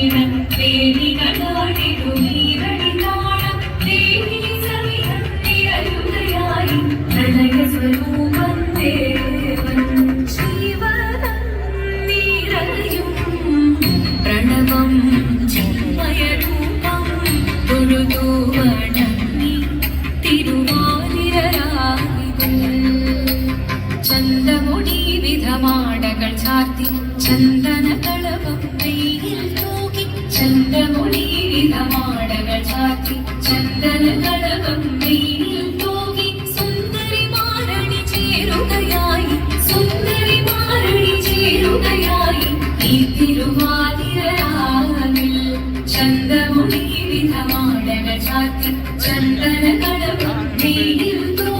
தேடி கண்ணா ചന്തമുടിയിതമാടകൾ ചാത്തി ചന്ദന കളകം വെയിലിൽ തൂകി സുന്ദരി മാരണി ചേരുകയായി സുന്ദരി മാരണി ചേരുകയായി ഈ തിരുവാതിരാവിൽ ചന്തമുടിയിതമാടകൾ ചാത്തി ചന്ദന കളകം വെയിലിൽ തൂകി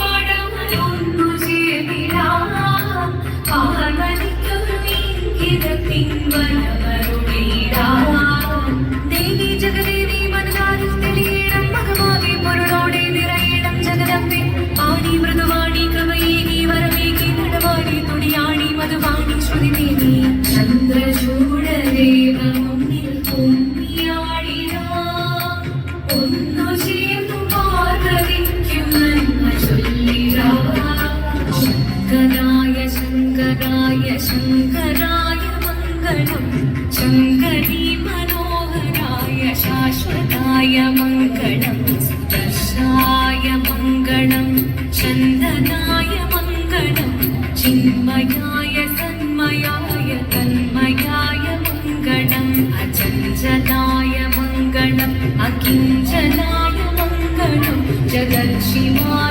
പടമൊന്നു ചേർന്നിടാം. പാർവതിക്കൊരു ഇംഗിതത്തിൻ വരമരുളിടാൻ ദേവി ജഗദേവി മനതാരിൽ തെളിയിടം മകമാകെ പൊരുളോടെ നിറയണം ജഗദമ്പെ ആണി മൃദുവാണി കൃപയേകി വരമേകി നടവാണി തുടിയാണി മധുവാണി ശ്രുതി ദേവി ചന്ദ്രചൂടദേവ മുന്നിൽ പൊന്നിയാടിനാ ഒന്നു 寂寞